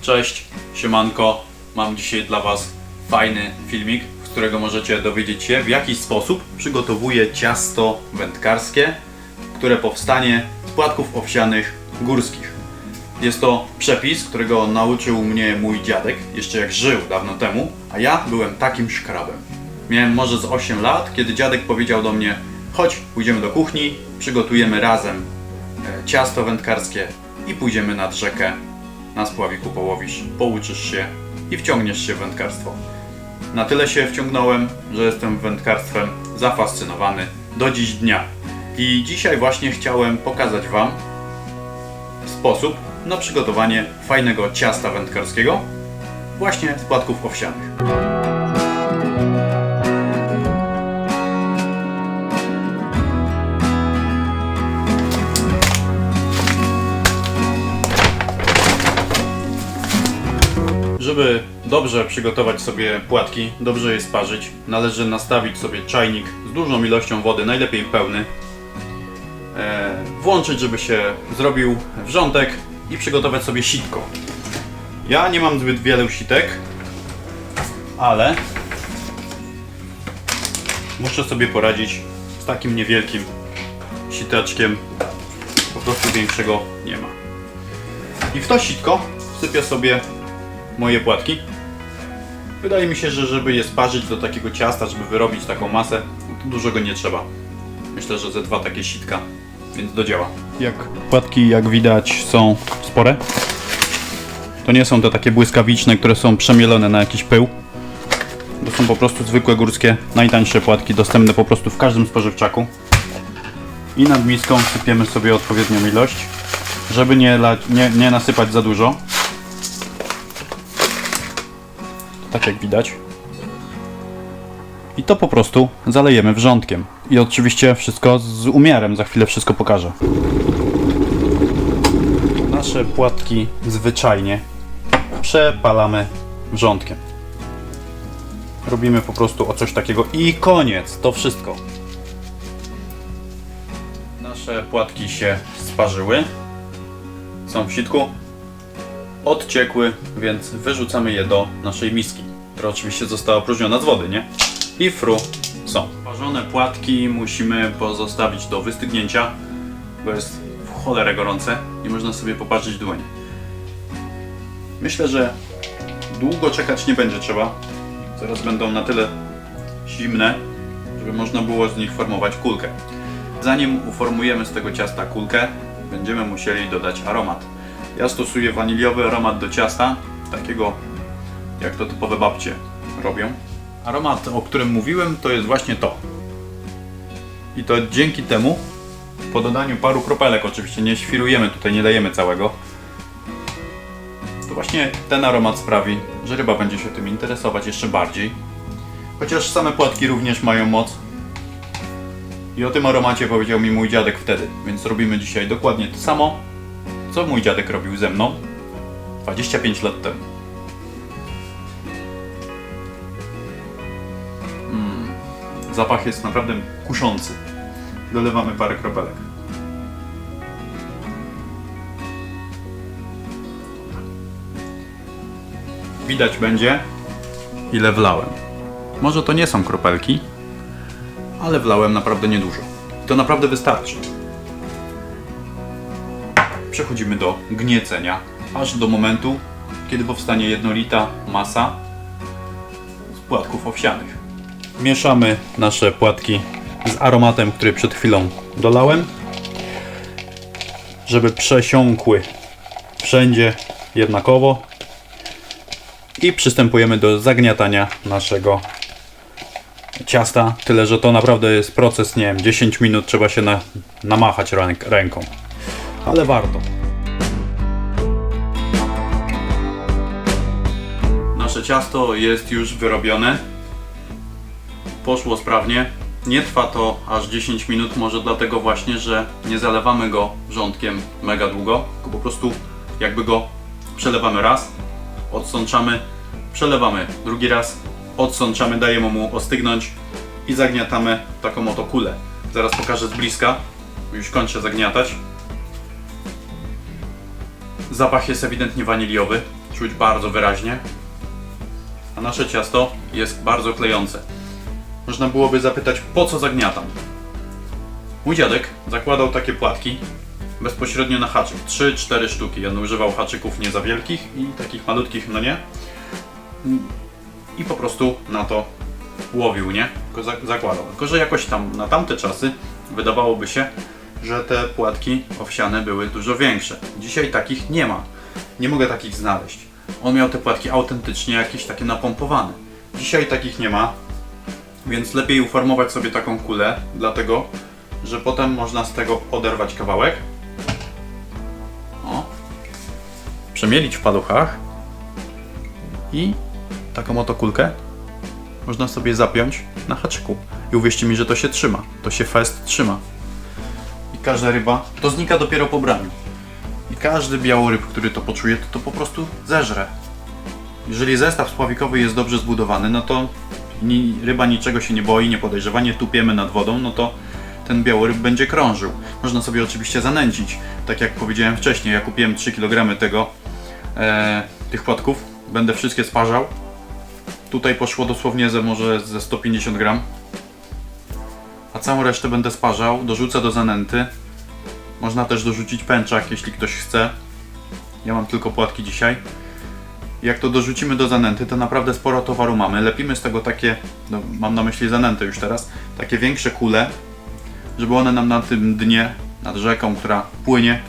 Cześć, siemanko. Mam dzisiaj dla Was fajny filmik, z którego możecie dowiedzieć się w jaki sposób przygotowuję ciasto wędkarskie, które powstanie z płatków owsianych górskich. Jest to przepis, którego nauczył mnie mój dziadek, jeszcze jak żył dawno temu, a ja byłem takim szkrabem. Miałem może z 8 lat, kiedy dziadek powiedział do mnie: Chodź, pójdziemy do kuchni, przygotujemy razem e, ciasto wędkarskie i pójdziemy nad rzekę na spławiku połowisz, pouczysz się i wciągniesz się w wędkarstwo. Na tyle się wciągnąłem, że jestem wędkarstwem zafascynowany do dziś dnia. I dzisiaj właśnie chciałem pokazać Wam sposób na przygotowanie fajnego ciasta wędkarskiego właśnie z płatków owsianych. Żeby dobrze przygotować sobie płatki, dobrze je sparzyć, należy nastawić sobie czajnik z dużą ilością wody, najlepiej pełny. E, włączyć, żeby się zrobił wrzątek i przygotować sobie sitko. Ja nie mam zbyt wielu sitek, ale muszę sobie poradzić z takim niewielkim siteczkiem. Po prostu większego nie ma. I w to sitko wsypię sobie moje płatki. Wydaje mi się, że żeby je sparzyć do takiego ciasta, żeby wyrobić taką masę, to dużo go nie trzeba. Myślę, że ze dwa takie sitka, więc do dzieła. Jak płatki, jak widać, są spore. To nie są te takie błyskawiczne, które są przemielone na jakiś pył. To są po prostu zwykłe górskie, najtańsze płatki, dostępne po prostu w każdym spożywczaku. I nad miską sypiemy sobie odpowiednią ilość, żeby nie, nie, nie nasypać za dużo. Tak jak widać. I to po prostu zalejemy wrzątkiem. I oczywiście wszystko z umiarem, za chwilę wszystko pokażę. Nasze płatki zwyczajnie przepalamy wrzątkiem. Robimy po prostu o coś takiego i koniec, to wszystko. Nasze płatki się sparzyły. Są w sitku odciekły, więc wyrzucamy je do naszej miski, która oczywiście została opróżniona z wody, nie? I fru są. Parzone płatki musimy pozostawić do wystygnięcia, bo jest w cholerę gorące i można sobie poparzyć dłonie. Myślę, że długo czekać nie będzie trzeba. Zaraz będą na tyle zimne, żeby można było z nich formować kulkę. Zanim uformujemy z tego ciasta kulkę, będziemy musieli dodać aromat. Ja stosuję waniliowy aromat do ciasta, takiego jak to typowe babcie robią. Aromat, o którym mówiłem, to jest właśnie to. I to dzięki temu, po dodaniu paru kropelek, oczywiście nie świrujemy tutaj, nie dajemy całego, to właśnie ten aromat sprawi, że ryba będzie się tym interesować jeszcze bardziej. Chociaż same płatki również mają moc. I o tym aromacie powiedział mi mój dziadek wtedy, więc robimy dzisiaj dokładnie to samo, co mój dziadek robił ze mną 25 lat temu. Mm, zapach jest naprawdę kuszący. Dolewamy parę kropelek. Widać będzie, ile wlałem. Może to nie są kropelki, ale wlałem naprawdę niedużo. To naprawdę wystarczy przechodzimy do gniecenia, aż do momentu, kiedy powstanie jednolita masa z płatków owsianych. Mieszamy nasze płatki z aromatem, który przed chwilą dolałem, żeby przesiąkły wszędzie jednakowo i przystępujemy do zagniatania naszego ciasta, tyle że to naprawdę jest proces, nie wiem, 10 minut trzeba się na, namachać ręk, ręką ale warto. Nasze ciasto jest już wyrobione. Poszło sprawnie. Nie trwa to aż 10 minut, może dlatego właśnie, że nie zalewamy go wrzątkiem mega długo, tylko po prostu jakby go przelewamy raz, odsączamy, przelewamy drugi raz, odsączamy, dajemy mu ostygnąć i zagniatamy taką oto kulę. Zaraz pokażę z bliska, już kończę zagniatać. Zapach jest ewidentnie waniliowy. czuć bardzo wyraźnie. A nasze ciasto jest bardzo klejące. Można byłoby zapytać, po co zagniatam? Mój dziadek zakładał takie płatki bezpośrednio na haczyk. 3-4 sztuki. On używał haczyków nie za wielkich i takich malutkich, no nie? I po prostu na to łowił, nie? Zakładał. Tylko, że jakoś tam na tamte czasy wydawałoby się, że te płatki owsiane były dużo większe. Dzisiaj takich nie ma. Nie mogę takich znaleźć. On miał te płatki autentycznie jakieś takie napompowane. Dzisiaj takich nie ma, więc lepiej uformować sobie taką kulę, dlatego, że potem można z tego oderwać kawałek. O. Przemielić w paluchach. I taką oto kulkę można sobie zapiąć na haczyku. I uwierzcie mi, że to się trzyma. To się fest trzyma. Każda ryba to znika dopiero po braniu. I każdy białoryb, który to poczuje, to, to po prostu zeżre. Jeżeli zestaw spławikowy jest dobrze zbudowany, no to ni, ryba niczego się nie boi, nie podejrzewa, nie tupiemy nad wodą, no to ten białoryb będzie krążył. Można sobie oczywiście zanęcić. Tak jak powiedziałem wcześniej, ja kupiłem 3 kg tego, e, tych płatków. Będę wszystkie sparzał. Tutaj poszło dosłownie ze może ze 150 gram. A całą resztę będę sparzał, dorzucę do zanęty. Można też dorzucić pęczak, jeśli ktoś chce. Ja mam tylko płatki dzisiaj. Jak to dorzucimy do zanęty, to naprawdę sporo towaru mamy. Lepimy z tego takie, no, mam na myśli zanętę już teraz, takie większe kule, żeby one nam na tym dnie, nad rzeką, która płynie,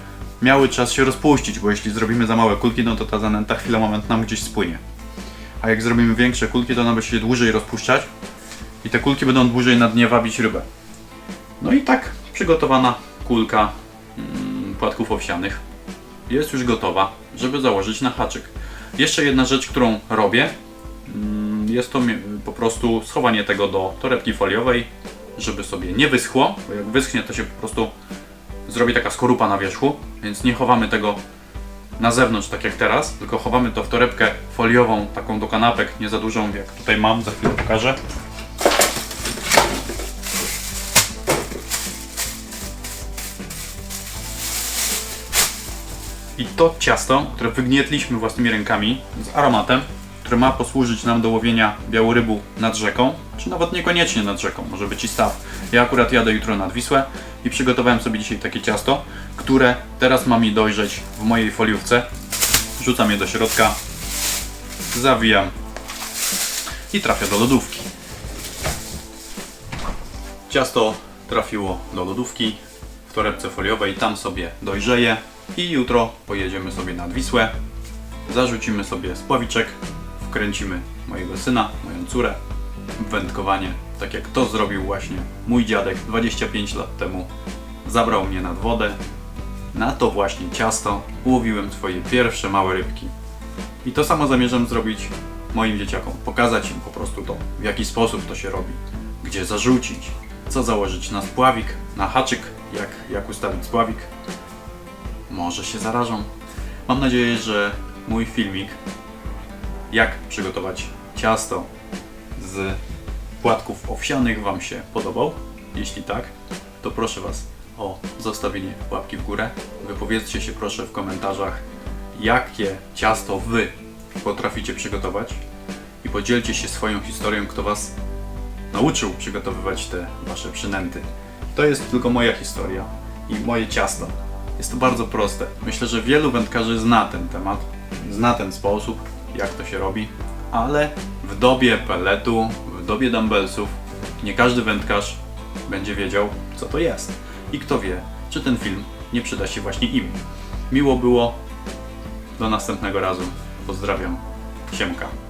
miały czas się rozpuścić, bo jeśli zrobimy za małe kulki, no to ta zanęta chwilę moment nam gdzieś spłynie. A jak zrobimy większe kulki, to ona będzie się dłużej rozpuszczać i te kulki będą dłużej na dnie wabić rybę. No i tak przygotowana kulka mm, płatków owsianych jest już gotowa, żeby założyć na haczyk. Jeszcze jedna rzecz, którą robię, mm, jest to po prostu schowanie tego do torebki foliowej, żeby sobie nie wyschło, bo jak wyschnie to się po prostu zrobi taka skorupa na wierzchu, więc nie chowamy tego na zewnątrz tak jak teraz, tylko chowamy to w torebkę foliową, taką do kanapek, nie za dużą jak tutaj mam, za chwilę pokażę. I to ciasto, które wygnietliśmy własnymi rękami z aromatem, które ma posłużyć nam do łowienia białorybu nad rzeką, czy nawet niekoniecznie nad rzeką, może być i staw. Ja akurat jadę jutro nad Wisłę i przygotowałem sobie dzisiaj takie ciasto, które teraz ma mi dojrzeć w mojej foliówce. Rzucam je do środka, zawijam i trafia do lodówki. Ciasto trafiło do lodówki w torebce foliowej, tam sobie dojrzeje i jutro pojedziemy sobie nad Wisłę, zarzucimy sobie spławiczek, wkręcimy mojego syna, moją córę w wędkowanie, tak jak to zrobił właśnie mój dziadek 25 lat temu. Zabrał mnie nad wodę, na to właśnie ciasto ułowiłem swoje pierwsze małe rybki. I to samo zamierzam zrobić moim dzieciakom. Pokazać im po prostu to, w jaki sposób to się robi, gdzie zarzucić, co założyć na spławik, na haczyk, jak, jak ustawić spławik. Może się zarażą. Mam nadzieję, że mój filmik, jak przygotować ciasto z płatków owsianych Wam się podobał. Jeśli tak, to proszę Was o zostawienie łapki w górę. Wypowiedzcie się proszę w komentarzach, jakie ciasto Wy potraficie przygotować i podzielcie się swoją historią, kto Was nauczył przygotowywać te Wasze przynęty. To jest tylko moja historia i moje ciasto. Jest to bardzo proste. Myślę, że wielu wędkarzy zna ten temat, zna ten sposób, jak to się robi, ale w dobie peletu, w dobie dumbbellsów, nie każdy wędkarz będzie wiedział, co to jest. I kto wie, czy ten film nie przyda się właśnie im. Miło było. Do następnego razu. Pozdrawiam. Siemka.